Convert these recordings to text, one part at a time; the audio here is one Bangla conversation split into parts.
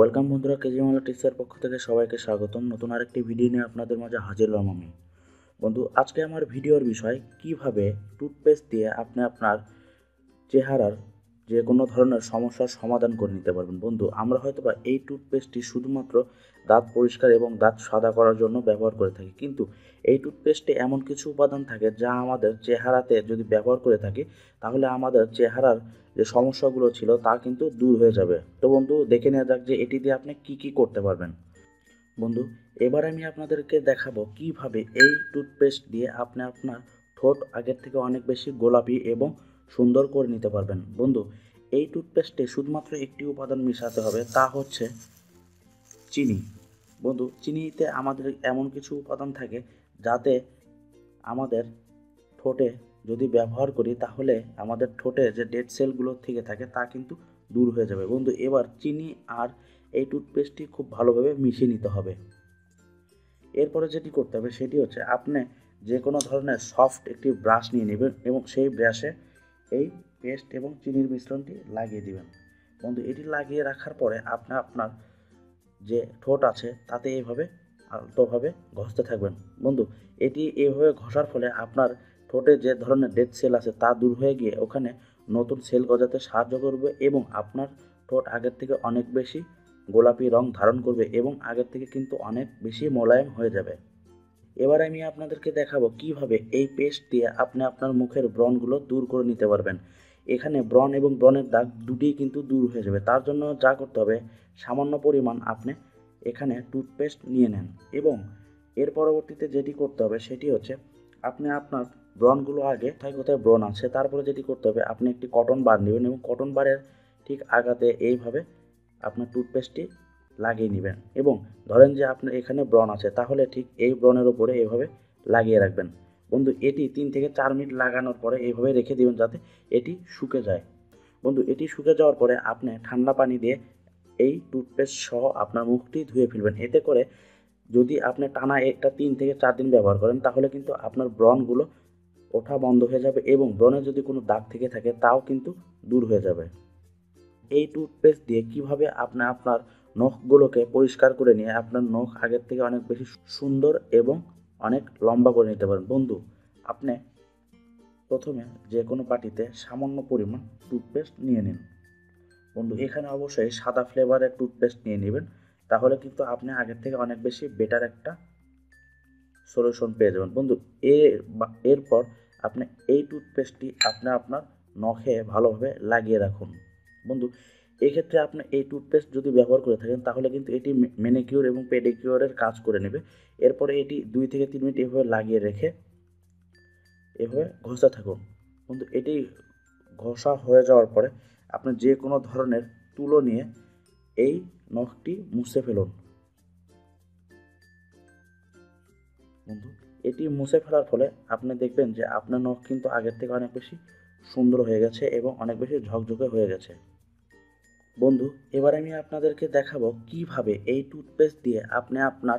ওয়েলকাম বন্ধুরা কেজিমালা টিচার পক্ষ থেকে সবাইকে স্বাগতম। নতুন আরেকটি ভিডিও নিয়ে আপনাদের মাঝে হাজির হলাম আমি। বন্ধু, আজকে আমার ভিডিওর বিষয়, কীভাবে টুথপেস্ট দিয়ে আপনি আপনার চেহারার যে কোনো ধরনের সমস্যার সমাধান করে নিতে পারবেন। বন্ধু, আমরা হয়তো বা এই টুথপেস্টটি শুধুমাত্র দাঁত পরিষ্কার এবং দাঁত সাদা করার জন্য ব্যবহার করে থাকি। কিন্তু এই টুথপেস্টে এমন কিছু উপাদান থাকে যা আমাদের চেহারাতে যদি ব্যবহার করে থাকি, তাহলে আমাদের চেহারার যে সমস্যাগুলো ছিল তা কিন্তু দূর হয়ে যাবে। তো বন্ধু, দেখে নেওয়া যাক যে এটি দিয়ে আপনি কি কি করতে পারবেন। বন্ধু, এবার আমি আপনাদেরকে দেখাবো কীভাবে এই টুথপেস্ট দিয়ে আপনি আপনার ঠোঁট আগের থেকে অনেক বেশি গোলাপি এবং সুন্দর করে নিতে পারবেন। বন্ধু, এই টুথপেস্টে শুধুমাত্র একটি উপাদান মেশাতে হবে, তা হচ্ছে চিনি। বন্ধু, চিনিতে আমাদের এমন কিছু উপাদান থাকে যাতে আমাদের ঠোঁটে যদি ব্যবহার করি, তাহলে আমাদের ঠোঁটে যে ডেড সেলগুলো থেকে থাকে, তা কিন্তু দূর হয়ে যাবে। বন্ধু, এবার চিনি আর এই টুথপেস্টটি খুব ভালোভাবে মিশিয়ে নিতে হবে। এরপরে যেটি করতে হবে, সেটি হচ্ছে আপনি যে কোনো ধরনের সফট একটি ব্রাশ নিয়ে নেবেন এবং সেই ব্রাশে এই পেস্ট এবং চিনির মিশ্রণটি লাগিয়ে দিবেন। বন্ধু, এটি লাগিয়ে রাখার পরে আপনি, আপনার যে ঠোঁট আছে, তাতে এইভাবে আলতোভাবে ঘষতে থাকবেন। বন্ধু, এটি এইভাবে ঘষার ফলে আপনার ঠোঁটে যে ধরনের ডেড সেল আছে, তা দূর হয়ে গিয়ে ওখানে নতুন সেল গজাতে সাহায্য করবে এবং আপনার ঠোঁট আগের থেকে অনেক বেশি গোলাপি রং ধারণ করবে এবং আগের থেকে কিন্তু অনেক বেশি মোলায়েম হয়ে যাবে। এবার আমি আপনাদেরকে দেখাবো কীভাবে এই পেস্ট দিয়ে আপনি আপনার মুখের ব্রণগুলো দূর করে নিতে পারবেন। এখানে ব্রণ এবং ব্রণের দাগ দুটিই কিন্তু দূর হয়ে যাবে। তার জন্য যা করতে হবে, সামান্য পরিমাণ আপনি এখানে টুথপেস্ট নিয়ে নেন এবং এর পরবর্তীতে যেটি করতে হবে সেটি হচ্ছে আপনি আপনার ব্রণগুলো আগে কোথায় কোথায় ব্রণ আছে, তারপরে যেটি করতে হবে আপনি একটি কটন বার নেবেন এবং কটন বারের ঠিক আগাতে এইভাবে আপনার টুথপেস্টটি লাগিয়ে নেবেন। এবং ধরেন যে আপনার এখানে ব্রণ আছে, তাহলে ঠিক এই ব্রণের ওপরে এভাবে লাগিয়ে রাখবেন। বন্ধু, এটি তিন থেকে চার মিনিট লাগানোর পরে এইভাবে রেখে দিবেন যাতে এটি শুকে যায়। বন্ধু, এটি শুকে যাওয়ার পরে আপনি ঠান্ডা পানি দিয়ে এই টুথপেস্ট সহ আপনার মুখটি ধুয়ে ফেলবেন। এতে করে যদি আপনি টানা একটা তিন থেকে চার দিন ব্যবহার করেন, তাহলে কিন্তু আপনার ব্রণগুলো ওঠা বন্ধ হয়ে যাবে এবং ব্রণে যদি কোনো দাগ থেকে থাকে, তাও কিন্তু দূর হয়ে যাবে। এই টুথপেস্ট দিয়ে কীভাবে আপনি আপনার নখগুলোকে পরিষ্কার করে নিয়ে আপনার নখ আগের থেকে অনেক বেশি সুন্দর এবং অনেক লম্বা করে নিতে পারেন। বন্ধু, আপনি প্রথমে যে কোনো পাটিতে সামান্য পরিমাণ টুথপেস্ট নিয়ে নিন। বন্ধু, এখানে অবশ্যই সাদা ফ্লেভারের টুথপেস্ট নিয়ে নেবেন। তাহলে কিন্তু আপনি আগের থেকে অনেক বেশি বেটার একটা সলিউশন পেয়ে যাবেন। বন্ধু এর এরপর আপনি এই টুথপেস্টটি আপনি, আপনার নখে ভালোভাবে লাগিয়ে রাখুন। বন্ধু এক্ষেত্রে আপনি এই টুথপেস্ট যদি ব্যবহার করে থাকেন, তাহলে কিন্তু এটি ম্যানিকিউর এবং পেডিকিউরের কাজ করে নেবে। এরপরে এটি দুই থেকে তিন মিনিট এভাবে লাগিয়ে রেখে এভাবে ঘষা থাকুন। বন্ধু, এটি ঘষা হয়ে যাওয়ার পরে আপনি যে কোনো ধরনের তুলো নিয়ে এই নখটি মুছে ফেলুন। বন্ধু, এটি মুছে ফেলার ফলে আপনি দেখবেন যে আপনার নখ কিন্তু আগের থেকে অনেক বেশি সুন্দর হয়ে গেছে এবং অনেক বেশি ঝকঝকে হয়ে গেছে। বন্ধু, এবার আমি আপনাদেরকে দেখাবো কীভাবে এই টুথপেস্ট দিয়ে আপনি আপনার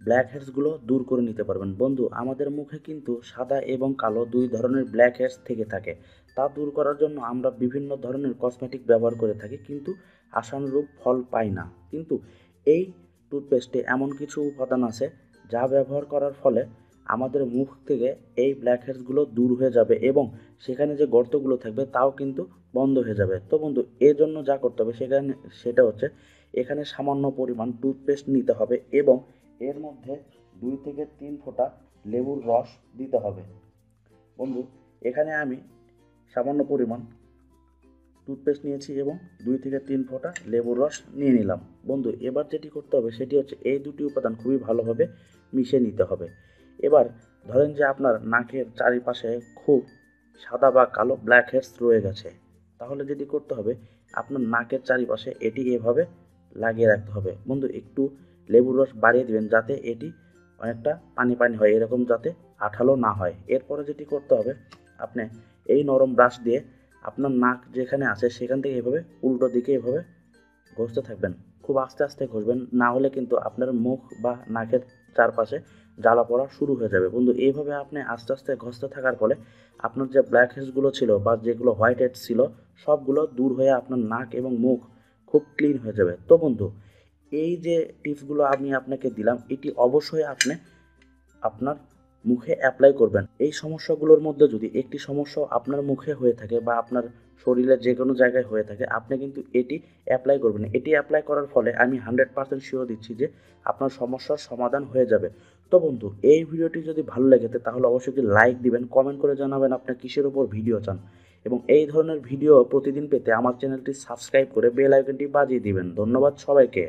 ব্ল্যাক হেডসগুলো দূর করে নিতে পারবেন। বন্ধু, আমাদের মুখে কিন্তু সাদা এবং কালো দুই ধরনের ব্ল্যাক হেডস থেকে থাকে। তা দূর করার জন্য আমরা বিভিন্ন ধরনের কসমেটিক ব্যবহার করে থাকি, কিন্তু আশানুরূপ ফল পাই না। কিন্তু এই টুথপেস্টে এমন কিছু উপাদান আছে যা ব্যবহার করার ফলে আমাদের মুখ থেকে এই ব্ল্যাক হেডসগুলো দূর হয়ে যাবে এবং সেখানে যে গর্তগুলো থাকবে তাও কিন্তু বন্ধ হয়ে যাবে। তো বন্ধু, এর জন্য যা করতে হবে সেখানে, সেটা হচ্ছে এখানে সামান্য পরিমাণ টুথপেস্ট নিতে হবে এবং এর মধ্যে দুই থেকে তিন ফোঁটা লেবুর রস দিতে হবে। বন্ধু, এখানে আমি সামান্য পরিমাণ টুথপেস্ট নিয়েছি এবং দুই থেকে তিন ফোঁটা লেবুর রস নিয়ে নিলাম। বন্ধু, এবার যেটি করতে হবে সেটি হচ্ছে এই দুটি উপাদান খুবই ভালোভাবে মিশিয়ে নিতে হবে। এবার ধরেন যে আপনার নাকের চারিপাশে খুব সাদা বা কালো ব্ল্যাক হেডস রয়ে গেছে, তাহলে যেটি করতে হবে, আপনার নাকের চারিপাশে এটি এভাবে লাগিয়ে রাখতে হবে। বন্ধু, একটু লেবুর রস বাড়িয়ে দেবেন যাতে এটি অনেকটা পানি পানি হয়, এরকম যাতে আঠালো না হয়। এরপরে যেটি করতে হবে, আপনি এই নরম ব্রাশ দিয়ে আপনার নাক যেখানে আছে সেখান থেকে এভাবে উল্টো দিকে এভাবে ঘষতে থাকবেন। খুব আস্তে আস্তে ঘষবেন, না হলে কিন্তু আপনার মুখ বা নাকের চারপাশে জ্বালা পড়া শুরু হয়ে যাবে। বন্ধু, এইভাবে আপনি আস্তে আস্তে ঘষতে থাকার ফলে আপনার যে ব্ল্যাক হেডসগুলো ছিল বা যেগুলো হোয়াইট হেডস ছিল, সবগুলো দূর হয়ে আপনার নাক এবং মুখ খুব ক্লিন হয়ে যাবে। তো বন্ধু, এই যে টিপসগুলো আমি আপনাকে দিলাম, এটি অবশ্যই আপনি আপনার মুখে অ্যাপ্লাই করবেন। এই সমস্যাগুলোর মধ্যে যদি একটি সমস্যা আপনার মুখে হয়ে থাকে বা আপনার শরীরের যে কোনো জায়গায় হয়ে থাকে, আপনি কিন্তু এটি অ্যাপ্লাই করবেন। এটি অ্যাপ্লাই করার ফলে আমি হান্ড্রেড পার্সেন্ট শিওর দিচ্ছি যে আপনার সমস্যার সমাধান হয়ে যাবে। তো বন্ধু, এই ভিডিওটি যদি ভালো লেগে তাহলে অবশ্যই লাইক দিবেন কমেন্ট করে জানাবেন আপনি কিসের উপর ভিডিও চান। এবং এই ধরনের ভিডিও প্রতিদিন পেতে আমার চ্যানেলটি সাবস্ক্রাইব করে বেল আইকনটি বাজিয়ে দিবেন। ধন্যবাদ সবাইকে।